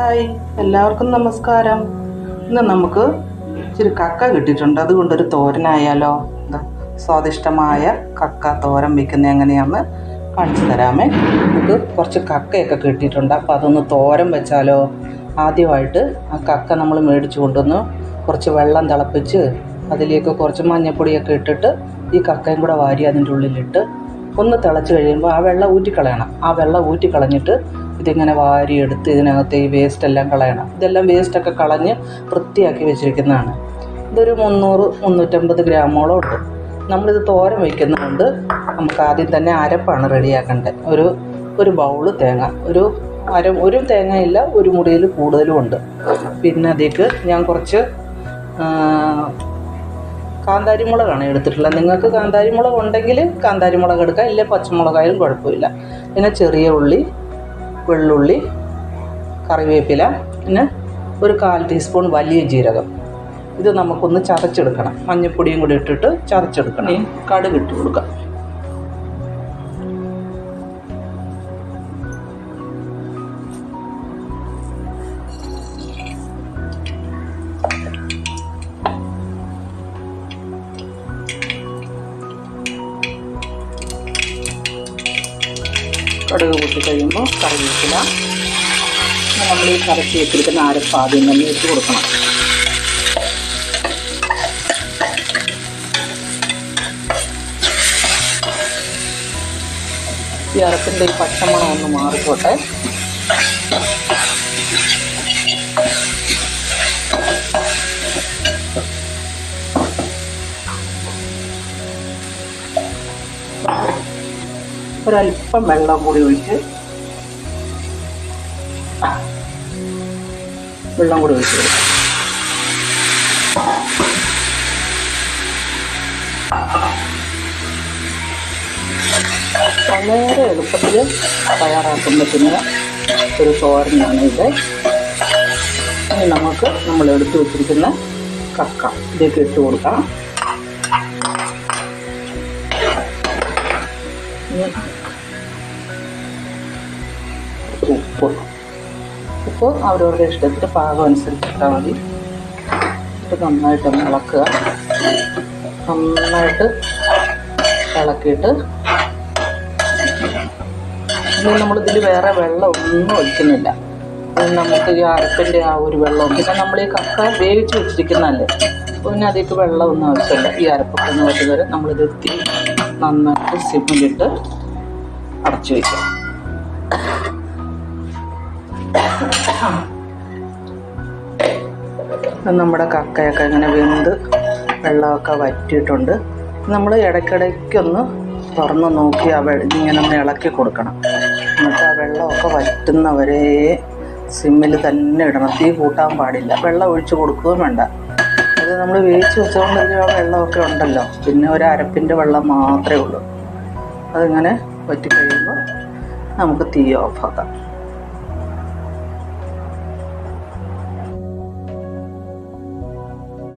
Hi. എല്ലാവർക്കും നമസ്കാരം. ഇന്ന് നമുക്ക് ഇച്ചിരി കക്ക കിട്ടിയിട്ടുണ്ട്. അതുകൊണ്ടൊരു തോരനായാലോ? എന്താ സ്വാദിഷ്ടമായ കക്ക തോരൻ വയ്ക്കുന്നത് എങ്ങനെയാണെന്ന് കാണിച്ചു തരാമേ. നമുക്ക് കുറച്ച് കക്കയൊക്കെ കിട്ടിയിട്ടുണ്ട്. അപ്പോൾ അതൊന്ന് തോരൻ വെച്ചാലോ? ആദ്യമായിട്ട് ആ കക്ക നമ്മൾ മേടിച്ചു കൊണ്ടുവന്ന് കുറച്ച് വെള്ളം തിളപ്പിച്ച് അതിലേക്ക് കുറച്ച് മഞ്ഞൾപ്പൊടിയൊക്കെ ഇട്ടിട്ട് ഈ കക്കയും കൂടെ വാരി അതിന്റെ ഉള്ളിലിട്ട് ഒന്ന് തിളച്ച് കഴിയുമ്പോൾ ആ വെള്ളം ഊറ്റിക്കളയണം. ആ വെള്ളം ഊറ്റിക്കളഞ്ഞിട്ട് ഇതിങ്ങനെ വാരിയെടുത്ത് ഇതിനകത്ത് ഈ വേസ്റ്റ് എല്ലാം കളയണം. ഇതെല്ലാം വേസ്റ്റൊക്കെ കളഞ്ഞ് വൃത്തിയാക്കി വെച്ചിരിക്കുന്നതാണ്. ഇതൊരു മുന്നൂറ് മുന്നൂറ്റമ്പത് ഗ്രാമോളം ഉണ്ട്. നമ്മളിത് തോരൻ വയ്ക്കുന്നതുകൊണ്ട് നമുക്ക് ആദ്യം തന്നെ അരപ്പാണ് റെഡിയാക്കേണ്ടത്. ഒരു ഒരു ബൗൾ തേങ്ങ. ഒരു അര ഒരു തേങ്ങയില്ല ഒരു മുറിയിൽ കൂടുതലും ഉണ്ട്. പിന്നെ അതിലേക്ക് ഞാൻ കുറച്ച് കാന്താരിമുളകാണ് എടുത്തിട്ടുള്ളത്. നിങ്ങൾക്ക് കാന്താരിമുളക് ഉണ്ടെങ്കിൽ കാന്താരിമുളക് എടുക്കാം. ഇല്ലെങ്കിൽ പച്ചമുളകായാലും കുഴപ്പമില്ല. പിന്നെ ചെറിയ ഉള്ളി വെള്ളുള്ളി കറിവേപ്പില പിന്നെ ഒരു കാൽ ടീസ്പൂൺ വലിയ ജീരകം. ഇത് നമുക്കൊന്ന് ചതച്ചെടുക്കണം. മഞ്ഞൾപ്പൊടിയും കൂടി ഇട്ടിട്ട് ചതച്ചെടുക്കണം. കടുക് ഇട്ട് കൊടുക്കാം. കടുക് പൊട്ടി കഴിയുമ്പോൾ കറിവേപ്പില നമ്മൾ ഈ കറക്കി വെച്ചിരിക്കുന്ന അരപ്പ് ആദ്യം തന്നെ ഇട്ട് കൊടുക്കണം. ഈ അരപ്പിന്റെ പച്ചമണം ഒന്ന് മാറിക്കോട്ടെ. ഒരല്പം വെള്ളം കൂടി ഒഴിച്ച് വെള്ളം കൂടി ഒഴിച്ച് കൊടുക്കാം. വളരെ എളുപ്പത്തിൽ തയ്യാറാക്കാൻ പറ്റുന്ന ഒരു തോരനാണ് ഇത്. ഇനി നമുക്ക് നമ്മൾ എടുത്തു വെച്ചിരിക്കുന്ന കക്ക ഇതിലേക്ക് ഇട്ട് കൊടുക്കാം. ഉപ്പ്. ഉപ്പ് അവരവരുടെ ഇഷ്ടത്തിന് പാകം അനുസരിച്ച് ഇട്ടാൽ മതി. ഇത് നന്നായിട്ടൊന്ന് ഇളക്കുക. നന്നായിട്ട് ഇളക്കിയിട്ട് ഇനി നമ്മളിതിൽ വേറെ വെള്ളം ഒന്നും ഒഴിക്കുന്നില്ല. നമുക്ക് ഈ അരപ്പിന്റെ ആ ഒരു വെള്ളം പിന്നെ നമ്മൾ ഈ കക്ക വേവിച്ച് വെച്ചിരിക്കുന്നതല്ലേ? പിന്നെ അതിലേക്ക് വെള്ളമൊന്നും ആവശ്യമില്ല. ഈ അരപ്പൊക്കെ ഒന്ന് വരുന്നവരെ വരെ നമ്മളിത് എത്തി നന്നായിട്ട് സിമ്മിലിട്ട് അടച്ചു വയ്ക്കാം നമ്മുടെ കക്കയൊക്കെ ഇങ്ങനെ വെന്ത് വെള്ളമൊക്കെ വറ്റിയിട്ടുണ്ട്. നമ്മൾ ഇടയ്ക്കിടയ്ക്കൊന്ന് തുറന്ന് നോക്കി ആ വെള്ളം ഇങ്ങനെ ഒന്ന് ഇളക്കി കൊടുക്കണം. എന്നിട്ട് ആ വെള്ളമൊക്കെ വറ്റുന്നവരെ സിമ്മിൽ തന്നെ ഇടണം. തീ കൂട്ടാൻ പാടില്ല. വെള്ളം ഒഴിച്ചു കൊടുക്കുകയും വേണ്ട. അത് നമ്മൾ വേവിച്ച് വെച്ചുകൊണ്ട് ആ വെള്ളമൊക്കെ ഉണ്ടല്ലോ. പിന്നെ ഒരു അരപ്പിന്റെ വെള്ളം മാത്രമേ ഉള്ളൂ. അതിങ്ങനെ വറ്റി കഴിയുമ്പോൾ നമുക്ക് തീ ഓഫാക്കാം